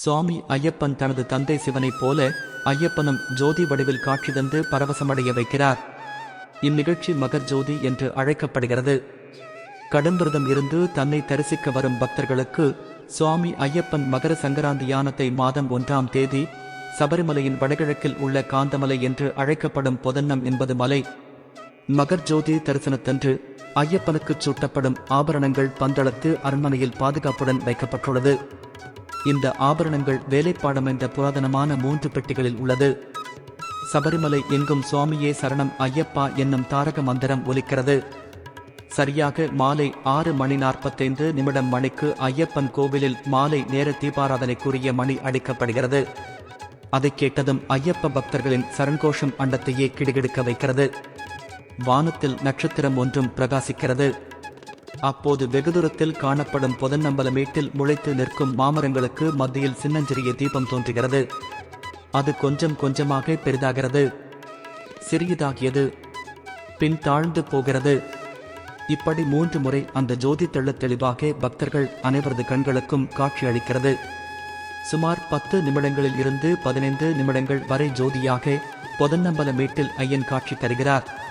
சுவாமி ஐயப்பன் தனது தந்தை சிவனைப் போல ஐயப்பனும் ஜோதி வடிவில் காட்சி தந்து பரவசமடைய வைக்கிறார். இந்நிகழ்ச்சி மகர் ஜோதி என்று அழைக்கப்படுகிறது. கடும்பிரதம் இருந்து தன்னை தரிசிக்க வரும் பக்தர்களுக்கு சுவாமி ஐயப்பன் மகர சங்கராந்தி யானத்தை மாதம் ஒன்றாம் தேதி சபரிமலையின் வடகிழக்கில் உள்ள காந்தமலை என்று அழைக்கப்படும் பொதன்னம் என்பது மலை. மகர் ஜோதி தரிசனத்தன்று ஐயப்பனுக்குச் சூட்டப்படும் ஆபரணங்கள் பந்தளத்து அரண்மனையில் பாதுகாப்புடன் வைக்கப்பட்டுள்ளது. இந்த ஆபரணங்கள் வேலைப்பாடம் என்ற புராதனமான மூன்று பெட்டிகளில் உள்ளது. சபரிமலை எங்கும் சுவாமியே சரணம் ஐயப்பா என்னும் தாரக மந்திரம் ஒலிக்கிறது. சரியாக மாலை ஆறு மணி நாற்பத்தைந்து நிமிடம் மணிக்கு ஐயப்பன் கோவிலில் மாலை நேர தீபாராதனைக்குரிய மணி அடிக்கப்படுகிறது. அதைக் கேட்டதும் ஐயப்ப பக்தர்களின் சரண்கோஷம் அண்டத்தையே கிடுகிடுக்க வைக்கிறது. வானத்தில் நட்சத்திரம் ஒன்றும் பிரகாசிக்கிறது. அப்போது வெகு தூரத்தில் காணப்படும் பொதன்னம்பல மேட்டில் முளைத்து நிற்கும் மாமரங்களுக்கு மத்தியில் சின்னஞ்சிறிய தீபம் தோன்றுகிறது. அது கொஞ்சம் கொஞ்சமாக பெரிதாகிறது. சிறியதாகியது. பின் தாழ்ந்து போகிறது. இப்படி மூன்று முறை அந்த ஜோதி தள்ள தெளிவாக பக்தர்கள் அனைவரது கண்களுக்கும் காட்சி அளிக்கிறது. சுமார் பத்து நிமிடங்களில் இருந்து பதினைந்து நிமிடங்கள் வரை ஜோதியாக பொதன்னம்பல மேட்டில் ஐயன் காட்சி தருகிறார்.